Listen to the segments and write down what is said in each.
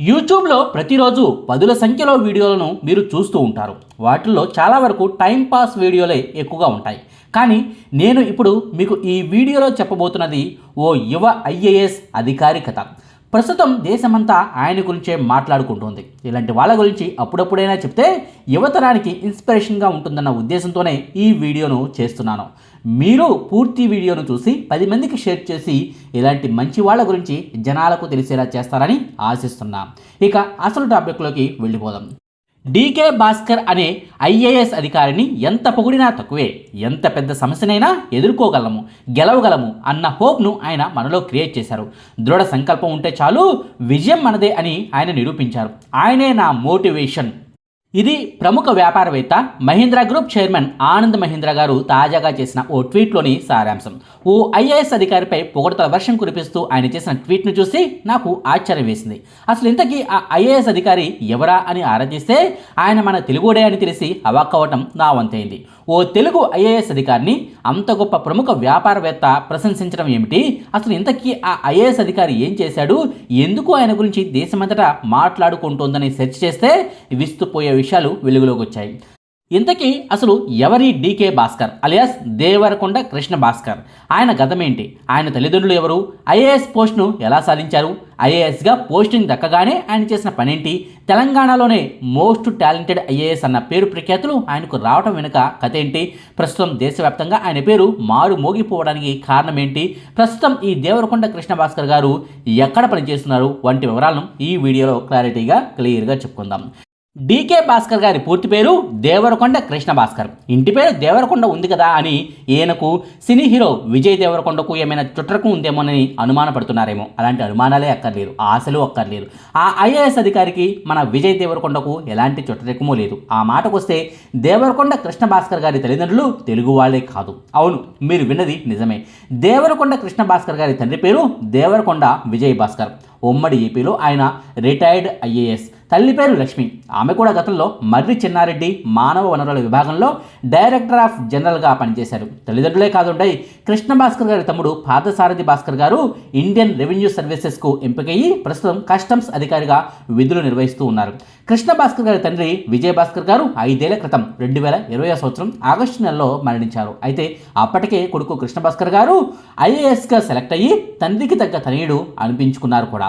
యూట్యూబ్లో ప్రతిరోజు పదుల సంఖ్యలో వీడియోలను మీరు చూస్తూ ఉంటారు. వాటిల్లో చాలా వరకు టైంపాస్ వీడియోలే ఎక్కువగా ఉంటాయి. కానీ నేను ఇప్పుడు మీకు ఈ వీడియోలో చెప్పబోతున్నది ఓ యువ ఐఏఎస్ అధికారి కథ. ప్రస్తుతం దేశమంతా ఆయన గురించే మాట్లాడుకుంటోంది. ఇలాంటి వాళ్ళ గురించి అప్పుడప్పుడైనా చెప్తే యువతరానికి ఇన్స్పిరేషన్గా ఉంటుందన్న ఉద్దేశంతోనే ఈ వీడియోను చేస్తున్నాను. మీరు పూర్తి వీడియోను చూసి పది మందికి షేర్ చేసి ఇలాంటి మంచి వాళ్ళ గురించి జనాలకు తెలిసేలా చేస్తారని ఆశిస్తున్నా. ఇక అసలు టాపిక్లోకి వెళ్ళిపోదాం. డీకే భాస్కర్ అనే ఐఏఎస్ అధికారిని ఎంత పొగిడినా తక్కువే. ఎంత పెద్ద సమస్యనైనా ఎదుర్కోగలము గెలవగలము అన్న హోప్ను ఆయన మనలో క్రియేట్ చేశారు. దృఢ సంకల్పం ఉంటే చాలు విజయం మనదే అని ఆయన నిరూపించారు. ఆయనే నా మోటివేషన్. ఇది ప్రముఖ వ్యాపారవేత్త మహీంద్రా గ్రూప్ చైర్మన్ ఆనంద్ మహీంద్రా గారు తాజాగా చేసిన ఓ ట్వీట్లోని సారాంశం. ఓ ఐఏఎస్ అధికారిపై పొగడతల వర్షం కురిపిస్తూ ఆయన చేసిన ట్వీట్ను చూసి నాకు ఆశ్చర్యం వేసింది. అసలు ఇంతకీ ఆ ఐఏఎస్ అధికారి ఎవరా అని ఆరాధిస్తే ఆయన మన తెలుగుడే అని తెలిసి అవాక్కవటం నా వంతైంది. ఓ తెలుగు ఐఏఎస్ అధికారిని అంత గొప్ప ప్రముఖ వ్యాపారవేత్త ప్రశంసించడం ఏమిటి? అసలు ఇంతకీ ఆ ఐఏఎస్ అధికారి ఏం చేశాడు? ఎందుకు ఆయన గురించి దేశమంతటా మాట్లాడుకుంటోందని సెర్చ్ చేస్తే విస్తుపోయే విషయాలు వెలుగులోకి వచ్చాయి. ఇంతకీ అసలు ఎవరి డీకే భాస్కర్ అలియాస్ దేవరకొండ కృష్ణ భాస్కర్? ఆయన గతమేంటి ఆయన తల్లిదండ్రులు ఎవరు? ఐఏఎస్ పోస్ట్ను ఎలా సాధించారు? ఐఏఎస్గా పోస్టింగ్ దక్కగానే ఆయన చేసిన పనేంటి? తెలంగాణలోనే మోస్ట్ టాలెంటెడ్ ఐఏఎస్ అన్న పేరు ప్రఖ్యాతులు ఆయనకు రావటం వెనుక కథ ఏంటి? ప్రస్తుతం దేశవ్యాప్తంగా ఆయన పేరు మారు మోగిపోవడానికి కారణం ఏంటి? ప్రస్తుతం ఈ దేవరకొండ కృష్ణ భాస్కర్ గారు ఎక్కడ పనిచేస్తున్నారు? వంటి వివరాలను ఈ వీడియోలో క్లారిటీగా క్లియర్గా చెప్పుకుందాం. డీకే భాస్కర్ గారి పూర్తి పేరు దేవరకొండ కృష్ణ భాస్కర్. ఇంటి పేరు దేవరకొండ ఉంది కదా అని ఈయనకు సినీ హీరో విజయ్ దేవరకొండకు ఏమైనా చుట్టరకు ఉందేమోనని అనుమానపడుతున్నారేమో. అలాంటి అనుమానాలే అక్కర్లేదు ఆశలు అక్కర్లేదు. ఆ ఐఏఎస్ అధికారికి మన విజయ్ దేవరకొండకు ఎలాంటి చుట్టరెక్కమూ లేదు. ఆ మాటకు వస్తే దేవరకొండ కృష్ణ భాస్కర్ గారి తల్లిదండ్రులు తెలుగు వాళ్ళే కాదు. అవును మీరు విన్నది నిజమే. దేవరకొండ కృష్ణ భాస్కర్ గారి తండ్రి పేరు దేవరకొండ విజయ్ భాస్కర్. ఉమ్మడి ఏపీలో ఆయన రిటైర్డ్ ఐఏఎస్. తల్లి పేరు లక్ష్మి. ఆమె కూడా గతంలో మర్రి చిన్నారెడ్డి మానవ వనరుల విభాగంలో డైరెక్టర్ ఆఫ్ జనరల్గా పనిచేశారు. తల్లిదండ్రులే కాదుండై కృష్ణ భాస్కర్ గారి తమ్ముడు పార్థసారథి భాస్కర్ గారు ఇండియన్ రెవెన్యూ సర్వీసెస్కు ఎంపికయ్యి ప్రస్తుతం కస్టమ్స్ అధికారిగా విధులు నిర్వహిస్తూ ఉన్నారు. కృష్ణ భాస్కర్ గారి తండ్రి విజయభాస్కర్ గారు ఐదేళ్ళ క్రితం రెండు వేల ఇరవై సంవత్సరం ఆగస్టు నెలలో మరణించారు. అయితే అప్పటికే కొడుకు కృష్ణ భాస్కర్ గారు ఐఏఎస్గా సెలెక్ట్ అయ్యి తండ్రికి తగ్గ తనయుడు అనిపించుకున్నారు కూడా.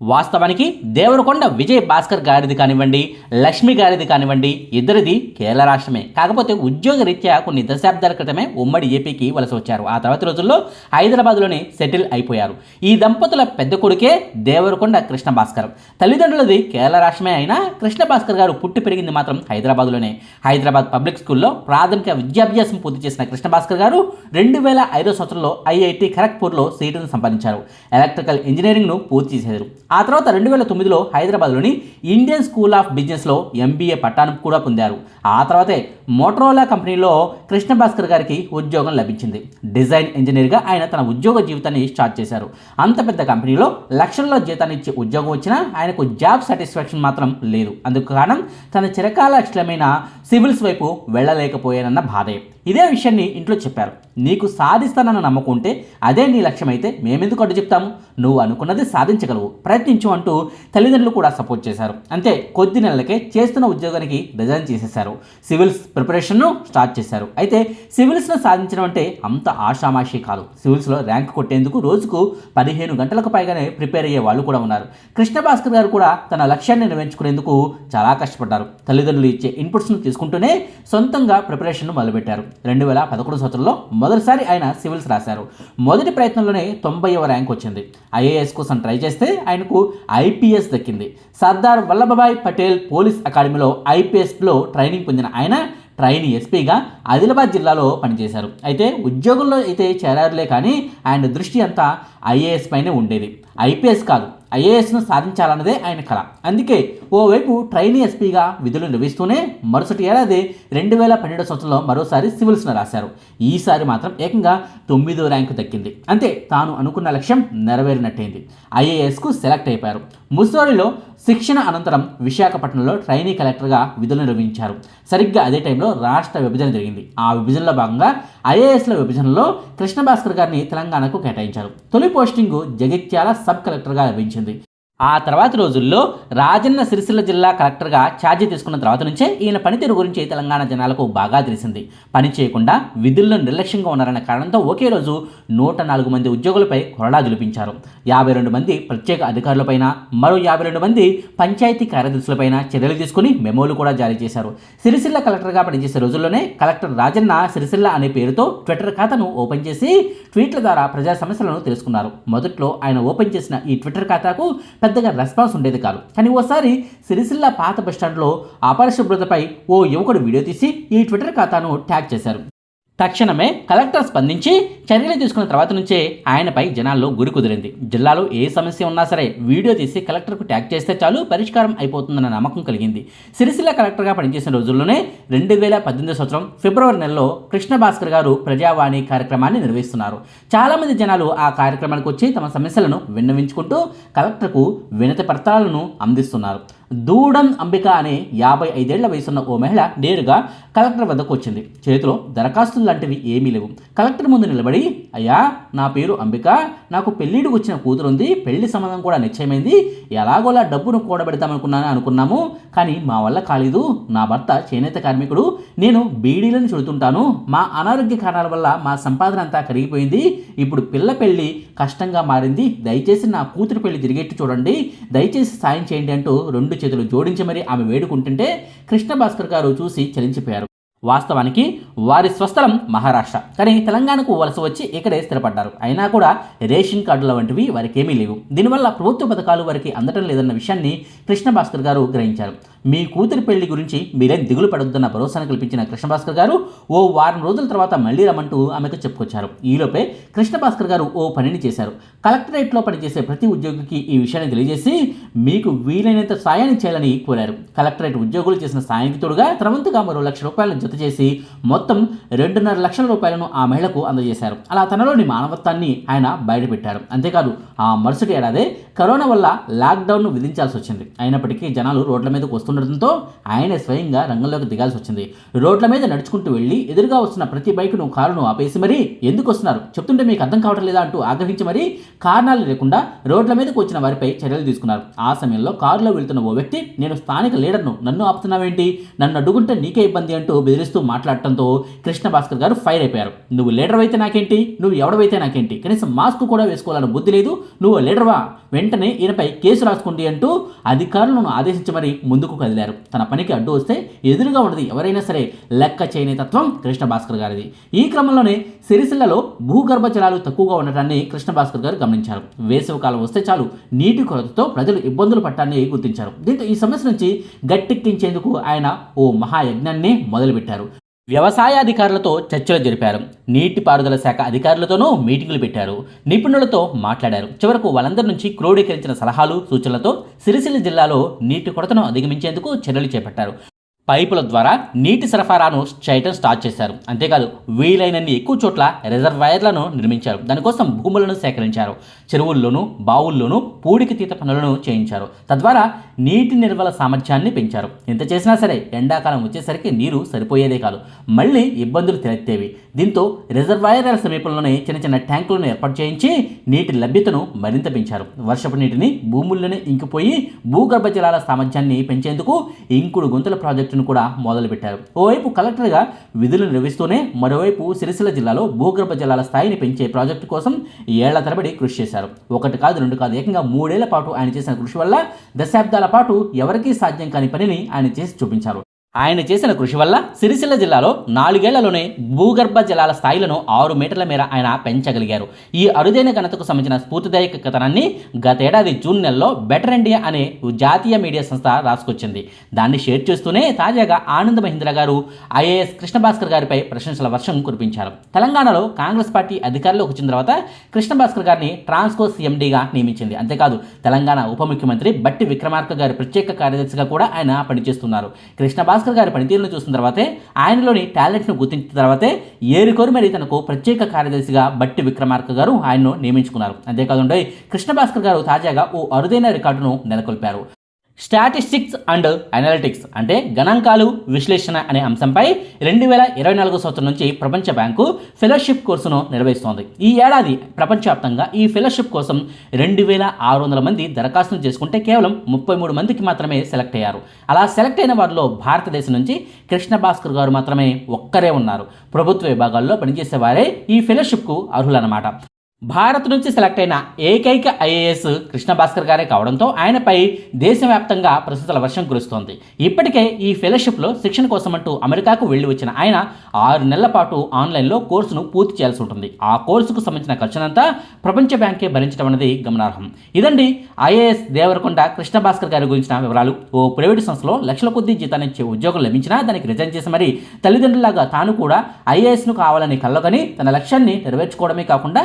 వాస్తవానికి దేవరకొండ విజయ్ భాస్కర్ గారిది కానివ్వండి లక్ష్మి గారిది కానివ్వండి ఇద్దరిది కేరళ రాష్ట్రమే. కాకపోతే ఉద్యోగ రీత్యా కొన్ని దశాబ్దాల క్రితమే ఉమ్మడి ఏపీకి వలస వచ్చారు. ఆ తర్వాత రోజుల్లో హైదరాబాద్లోనే సెటిల్ అయిపోయారు. ఈ దంపతుల పెద్ద కొడుకే దేవరకొండ కృష్ణ భాస్కర్ తల్లిదండ్రులది కేరళ రాష్ట్రమే అయినా కృష్ణ భాస్కర్ గారు పుట్టి పెరిగింది మాత్రం హైదరాబాద్లోనే. హైదరాబాద్ పబ్లిక్ స్కూల్లో ప్రాథమిక విద్యాభ్యాసం పూర్తి చేసిన కృష్ణ భాస్కర్ గారు రెండు వేల ఐదో సంవత్సరంలో ఐఐటి ఖరగ్పూర్లో సీటును సంపాదించారు. ఎలక్ట్రికల్ ఇంజనీరింగ్ను పూర్తి చేశారు. ఆ తర్వాత రెండు వేల తొమ్మిదిలో హైదరాబాద్లోని ఇండియన్ స్కూల్ ఆఫ్ బిజినెస్లో ఎంబీఏ పట్టాను కూడా పొందారు. ఆ తర్వాతే మోటరోలా కంపెనీలో కృష్ణ భాస్కర్ గారికి ఉద్యోగం లభించింది. డిజైన్ ఇంజనీర్గా ఆయన తన ఉద్యోగ జీవితాన్ని స్టార్ట్ చేశారు. అంత పెద్ద కంపెనీలో లక్షల్లో జీతాన్ని ఇచ్చే ఉద్యోగం వచ్చినా ఆయనకు జాబ్ సాటిస్ఫాక్షన్ మాత్రం లేదు. అందుకు కారణం తన చిరకాల ఇష్టమైన సివిల్స్ వైపు వెళ్ళలేకపోయానన్న బాధే. ఇదే విషయాన్ని ఇంట్లో చెప్పారు. నీకు సాధిస్తానన్న నమ్మకం ఉంటే అదే నీ లక్ష్యమైతే మేమెందుకు అడ్డు చెప్తాము? నువ్వు అనుకున్నది సాధించగలవు. ప్రయత్నించు అంటూ తల్లిదండ్రులు కూడా సపోర్ట్ చేశారు. అంతే కొద్ది నెలలకే చేస్తున్న ఉద్యోగానికి రిజైన్ చేసేశారు. సివిల్స్ ప్రిపరేషన్ను స్టార్ట్ చేశారు. అయితే సివిల్స్ను సాధించడం అంటే అంత ఆషామాషి కాదు. సివిల్స్లో ర్యాంక్ కొట్టేందుకు రోజుకు పదిహేను గంటలకు పైగానే ప్రిపేర్ అయ్యే వాళ్ళు కూడా ఉన్నారు. కృష్ణ భాస్కర్ గారు కూడా తన లక్ష్యాన్ని నిర్వహించుకునేందుకు చాలా కష్టపడ్డారు. తల్లిదండ్రులు ఇచ్చే ఇన్పుట్స్ను తీసుకుంటూనే సొంతంగా ప్రిపరేషన్ను మొదలుపెట్టారు. రెండు వేల పదకొండు సంవత్సరంలో మొదటిసారి ఆయన సివిల్స్ రాశారు. మొదటి ప్రయత్నంలోనే తొంభైవ ర్యాంక్ వచ్చింది. ఐఏఎస్ కోసం ట్రై చేస్తే ఆయనకు ఐపీఎస్ దక్కింది. సర్దార్ వల్లభభాయ్ పటేల్ పోలీస్ అకాడమీలో ఐపీఎస్లో ట్రైనింగ్ పొందిన ఆయన ట్రైన్ ఎస్పీగా ఆదిలాబాద్ జిల్లాలో పనిచేశారు. అయితే ఉద్యోగంలో అయితే చేరారులే కానీ ఆయన దృష్టి అంతా ఐఏఎస్ పైనే ఉండేది. ఐపీఎస్ కాదు. ఐఏఎస్ను సాధించాలన్నదే ఆయన కళ అందుకే ఓవైపు ట్రైనీ ఎస్పీగా విధులు నిర్వహిస్తూనే మరుసటి ఏడాది రెండు వేల పన్నెండు సంవత్సరంలో మరోసారి సివిల్స్ను రాశారు. ఈసారి మాత్రం ఏకంగా తొమ్మిదో ర్యాంకు దక్కింది. అంతే తాను అనుకున్న లక్ష్యం నెరవేరినట్టయింది. ఐఏఎస్కు సెలెక్ట్ అయిపోయారు. ముస్సోరిలో శిక్షణ అనంతరం విశాఖపట్నంలో ట్రైనీ కలెక్టర్గా విధులు నిర్వహించారు. సరిగ్గా అదే టైంలో రాష్ట్ర విభజన జరిగింది. ఆ విభజనలో భాగంగా ఐఏఎస్ల విభజనలో కృష్ణ భాస్కర్ గారిని తెలంగాణకు కేటాయించారు. తొలి పోస్టింగు జగిత్యాల సబ్ కలెక్టర్గా లభించింది. ఆ తర్వాత రోజుల్లో రాజన్న సిరిసిల్ల జిల్లా కలెక్టర్గా ఛార్జీ తీసుకున్న తర్వాత నుంచే ఈయన పనితీరు గురించి తెలంగాణ జనాలకు బాగా తెలిసింది. పని చేయకుండా విధుల్లో నిర్లక్ష్యంగా ఉన్నారన్న కారణంతో ఒకే రోజు నూట నాలుగు మంది ఉద్యోగులపై కొరడా జులిపించారు. యాభై రెండు మంది ప్రత్యేక అధికారులపైన మరో యాభై రెండు మంది పంచాయతీ కార్యదర్శులపైన చర్యలు తీసుకుని మెమోలు కూడా జారీ చేశారు. సిరిసిల్ల కలెక్టర్గా పనిచేసే రోజుల్లోనే కలెక్టర్ రాజన్న సిరిసిల్ల అనే పేరుతో ట్విట్టర్ ఖాతాను ఓపెన్ చేసి ట్వీట్ల ద్వారా ప్రజా సమస్యలను తెలుసుకున్నారు. మొదట్లో ఆయన ఓపెన్ చేసిన ఈ ట్విట్టర్ ఖాతాకు పెద్దగా రెస్పాన్స్ ఉండేది కాదు. కానీ ఓసారి సిరిసిల్ల పాత బస్టాండ్లో అపరిశుభ్రతపై ఓ యువకుడు వీడియో తీసి ఈ ట్విట్టర్ ఖాతాను ట్యాగ్ చేశారు. తక్షణమే కలెక్టర్ స్పందించి చర్యలు తీసుకున్న తర్వాత నుంచే ఆయనపై జనాల్లో గురి కుదిరింది. జిల్లాలో ఏ సమస్య ఉన్నా సరే వీడియో తీసి కలెక్టర్కు ట్యాగ్ చేస్తే చాలు పరిష్కారం అయిపోతుందన్న నమ్మకం కలిగింది. సిరిసిల్ల కలెక్టర్గా పనిచేసిన రోజుల్లోనే రెండు వేల పద్దెనిమిది సంవత్సరం ఫిబ్రవరి నెలలో కృష్ణ భాస్కర్ గారు ప్రజావాణి కార్యక్రమాన్ని నిర్వహిస్తున్నారు. చాలామంది జనాలు ఆ కార్యక్రమానికి వచ్చి తమ సమస్యలను విన్నవించుకుంటూ కలెక్టర్కు వినతి పత్రాలను అందిస్తున్నారు. దూడం అంబిక అనే యాభై ఐదేళ్ళ వయసున్న ఓ మహిళ నేరుగా కలెక్టర్ వద్దకు వచ్చింది. చేతిలో దరఖాస్తులు లాంటివి ఏమీ లేవు. కలెక్టర్ ముందు నిలబడి అయ్యా నా పేరు అంబిక. నాకు పెళ్ళిడికి వచ్చిన కూతురు ఉంది పెళ్ళి సంబంధం కూడా నిశ్చయమైంది. ఎలాగోలా డబ్బును కూడబెడతామనుకున్నాను అనుకున్నాము కానీ మా వల్ల కాలేదు. నా భర్త చేనేత కార్మికుడు. నేను బీడీలను చుడుతుంటాను మా అనారోగ్య కారణాల వల్ల మా సంపాదన అంతా కరిగిపోయింది. ఇప్పుడు పిల్ల పెళ్ళి కష్టంగా మారింది. దయచేసి నా కూతురు పెళ్ళి తిరిగేట్టు చూడండి. దయచేసి సాయం చేయండి అంటూ రెండు చేతులు జోడించి మరీ ఆమె వేడుకుంటుంటే కృష్ణ భాస్కర్ గారు చూసి చలించిపోయారు. వాస్తవానికి వారి స్వస్థలం మహారాష్ట్ర. కానీ తెలంగాణకు వలస వచ్చి ఇక్కడే స్థిరపడ్డారు. అయినా కూడా రేషన్ కార్డుల వంటివి వారికి ఏమీ లేవు. దీనివల్ల ప్రభుత్వ పథకాలు వారికి అందడం లేదన్న విషయాన్ని కృష్ణ భాస్కర్ గారు గ్రహించారు. మీ కూతురి పెళ్ళి గురించి మీరేం దిగులు పడొద్దన్న భరోసాను కల్పించిన కృష్ణభాస్కర్ గారు ఓ వారం రోజుల తర్వాత మళ్ళీ రమ్మంటూ ఆమెకు చెప్పుకొచ్చారు. ఈలోపే కృష్ణభాస్కర్ గారు ఓ పనిని చేశారు. కలెక్టరేట్లో పనిచేసే ప్రతి ఉద్యోగికి ఈ విషయాన్ని తెలియజేసి మీకు వీలైనంత సాయాన్ని చేయాలని కోరారు. కలెక్టరేట్ ఉద్యోగులు చేసిన సాయానికి తోడుగా తనవంతుగా మరో లక్ష రూపాయలను జత చేసి మొత్తం రెండున్నర లక్షల రూపాయలను ఆ మహిళకు అందజేశారు. అలా తనలోని మానవత్వాన్ని ఆయన బయటపెట్టారు. అంతేకాదు ఆ మరుసటి ఏడాదే కరోనా వల్ల లాక్డౌన్ను విధించాల్సి వచ్చింది. అయినప్పటికీ జనాలు రోడ్ల మీదకు ఉండడంతో ఆయనే స్వయంగా రంగంలోకి దిగాల్సి వచ్చింది. రోడ్ల మీద నడుచుకుంటూ వెళ్ళి ఎదురుగా వస్తున్న ప్రతి బైకును కారును ఆపేసి మరీ ఎందుకు వస్తున్నారు? చెప్తుంటే మీకు అర్థం కావటం లేదా అంటూ ఆగ్రహించి మరీ కారణాలు లేకుండా రోడ్ల మీదకు వచ్చిన వారిపై చర్యలు తీసుకున్నారు. ఆ సమయంలో కారులో వెళ్తున్న ఓ వ్యక్తి నేను స్థానిక లీడర్ను నన్ను ఆపుతున్నావేంటి? నన్ను అడ్డుకుంటే నీకే ఇబ్బంది అంటూ బెదిరిస్తూ మాట్లాడటంతో కృష్ణ భాస్కర్ గారు ఫైర్ అయిపోయారు. నువ్వు లీడర్ అయితే నాకేంటి? నువ్వు ఎవడవైతే నాకేంటి? కనీసం మాస్క్ కూడా వేసుకోవాలని బుద్ధి లేదు. నువ్వు లీడర్వా? వెంటనే ఈయనపై కేసు రాసుకోండి అంటూ అధికారులను ఆదేశించి మరీ ముందుకు కదిలారు తన పనికి అడ్డు వస్తే ఎదురుగా ఉండదు ఎవరైనా సరే లెక్క చేయని తత్వం కృష్ణ భాస్కర్ గారిది. ఈ క్రమంలోనే సిరిసిల్లలో భూగర్భ జలాలు తక్కువగా ఉండటాన్ని కృష్ణ భాస్కర్ గారు గమనించారు. వేసవికాలం వస్తే చాలు నీటి కొరతతో ప్రజలు ఇబ్బందులు పట్టాన్ని గుర్తించారు. దీంతో ఈ సమస్య నుంచి గట్టెక్కించేందుకు ఆయన ఓ మహాయజ్ఞాన్ని మొదలుపెట్టారు. వ్యవసాయాధికారులతో చర్చలు జరిపారు. నీటిపారుదల శాఖ అధికారులతోనూ మీటింగులు పెట్టారు. నిపుణులతో మాట్లాడారు. చివరకు వాళ్ళందరి నుంచి క్రోడీకరించిన సలహాలు సూచనలతో సిరిసిల్ల జిల్లాలో నీటి కొరతను అధిగమించేందుకు చర్యలు చేపట్టారు. పైపుల ద్వారా నీటి సరఫరాను చేయటం స్టార్ట్ చేశారు. అంతేకాదు వీలైనన్ని ఎక్కువ చోట్ల రిజర్వాయర్లను నిర్మించారు. దానికోసం భూములను సేకరించారు. చెరువుల్లోనూ బావుల్లోనూ పూడికి తీత పనులను చేయించారు. తద్వారా నీటి నిల్వల సామర్థ్యాన్ని పెంచారు. ఎంత చేసినా సరే ఎండాకాలం వచ్చేసరికి నీరు సరిపోయేదే కాదు. మళ్ళీ ఇబ్బందులు తెలెత్తేవి. దీంతో రిజర్వాయర్ల సమీపంలోనే చిన్న చిన్న ట్యాంకులను ఏర్పాటు చేయించి నీటి లభ్యతను మరింత పెంచారు. వర్షపు నీటిని భూముల్లోనే ఇంకిపోయి భూగర్భ జలాల సామర్థ్యాన్ని పెంచేందుకు ఇంకుడు గుంతల ప్రాజెక్టు ప్రాజెక్టును కూడా మొదలుపెట్టారు. ఓవైపు కలెక్టర్గా విధులు నిర్వహిస్తూనే మరోవైపు సిరిసిల్ల జిల్లాలో భూగర్భ జలాల స్థాయిని పెంచే ప్రాజెక్టు కోసం ఏళ్ళ తరబడి కృషి చేశారు. ఒకటి కాదు రెండు కాదు ఏకంగా మూడేళ్ళ పాటు ఆయన చేసిన కృషి వల్ల దశాబ్దాల పాటు ఎవరికీ సాధ్యం కాని పనిని ఆయన చేసి చూపించారు. ఆయన చేసిన కృషి వల్ల సిరిసిల్ల జిల్లాలో నాలుగేళ్ళలోనే భూగర్భ జలాల స్థాయిలను ఆరు మీటర్ల మేర ఆయన పెంచగలిగారు. ఈ అరుదైన ఘనతకు సంబంధించిన స్ఫూర్తిదాయక కథనాన్ని గతేడాది జూన్ నెలలో బెటర్ ఇండియా అనే జాతీయ మీడియా సంస్థ రాసుకొచ్చింది. దాన్ని షేర్ చేస్తూనే తాజాగా ఆనంద్ మహీంద్ర గారు ఐఏఎస్ కృష్ణభాస్కర్ గారిపై ప్రశంసల వర్షం కురిపించారు. తెలంగాణలో కాంగ్రెస్ పార్టీ అధికారంలోకి వచ్చిన తర్వాత కృష్ణభాస్కర్ గారిని ట్రాన్స్కో సీఎండీగా నియమించింది. అంతేకాదు తెలంగాణ ఉప ముఖ్యమంత్రి బట్టి విక్రమార్క గారి ప్రత్యేక కార్యదర్శిగా కూడా ఆయన పనిచేస్తున్నారు. కృష్ణభాస్కర్ భాస్కర్ గారి పనితీరును చూసిన తర్వాతే ఆయనలోని టాలెంట్ను గుర్తించిన తర్వాతే ఏరుకోరు మరి తనకు ప్రత్యేక కార్యదర్శిగా బట్టి విక్రమార్క గారు ఆయన్ను నియమించుకున్నారు. అంతేకాకుండా కృష్ణ భాస్కర్ గారు తాజాగా ఓ అరుదైన రికార్డును నెలకొల్పారు. స్టాటిస్టిక్స్ అండ్ అనలిటిక్స్ అంటే గణాంకాలు విశ్లేషణ అనే అంశంపై రెండు వేల ఇరవై నాలుగు సంవత్సరం నుంచి ప్రపంచ బ్యాంకు ఫెలోషిప్ కోర్సును నిర్వహిస్తోంది. ఈ ఏడాది ప్రపంచవ్యాప్తంగా ఈ ఫెలోషిప్ కోసం రెండు వేల ఆరు వందల మంది దరఖాస్తును చేసుకుంటే కేవలం ముప్పై మూడు మందికి మాత్రమే సెలెక్ట్ అయ్యారు. అలా సెలెక్ట్ అయిన వారిలో భారతదేశం నుంచి కృష్ణ భాస్కర్ గారు మాత్రమే ఒక్కరే ఉన్నారు. ప్రభుత్వ విభాగాల్లో పనిచేసే వారే ఈ ఫెలోషిప్కు అర్హులన్నమాట. భారత్ నుంచి సెలెక్ట్ అయిన ఏకైక ఐఏఎస్ కృష్ణ భాస్కర్ గారే కావడంతో ఆయనపై దేశవ్యాప్తంగా ప్రస్తుతల వర్షం కురుస్తోంది. ఇప్పటికే ఈ ఫెలోషిప్లో శిక్షణ కోసమంటూ అమెరికాకు వెళ్ళి వచ్చిన ఆయన ఆరు నెలల పాటు ఆన్లైన్లో కోర్సును పూర్తి చేయాల్సి ఉంటుంది. ఆ కోర్సుకు సంబంధించిన ఖర్చునంతా ప్రపంచ బ్యాంకే భరించడం అనేది గమనార్హం. ఇదండి ఐఏఎస్ దేవరకొండ కృష్ణ భాస్కర్ గారి గురించిన వివరాలు. ఓ ప్రైవేటు సంస్థలో లక్షల కొద్దీ జీతాన్ని ఇచ్చే ఉద్యోగం లభించినా దానికి రిజైన్ చేసి మరి తల్లిదండ్రులాగా తాను కూడా ఐఏఎస్ను కావాలని కళ్ళగని తన లక్ష్యాన్ని నెరవేర్చుకోవడమే కాకుండా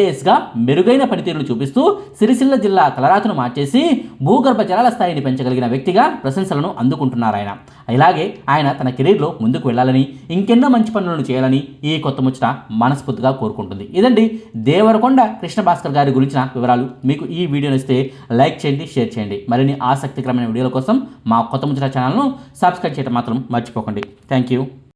ఐఏఎస్గా మెరుగైన పనితీరును చూపిస్తూ సిరిసిల్ల జిల్లా తలరాతును మార్చేసి భూగర్భ జలాల స్థాయిని పెంచగలిగిన వ్యక్తిగా ప్రశంసలను అందుకుంటున్నారు ఆయన. ఇలాగే ఆయన తన కెరీర్లో ముందుకు వెళ్ళాలని ఇంకెన్నో మంచి పనులను చేయాలని ఈ కొత్త ముచ్చట మనస్ఫూర్తిగా కోరుకుంటుంది. ఇదండి దేవరకొండ కృష్ణ భాస్కర్ గారి గురించిన వివరాలు. మీకు ఈ వీడియో నచ్చితే లైక్ చేయండి షేర్ చేయండి. మరిన్ని ఆసక్తికరమైన వీడియోల కోసం మా కొత్త ముచ్చట ఛానల్ను సబ్స్క్రైబ్ చేయడం మాత్రం మర్చిపోకండి. Thank you.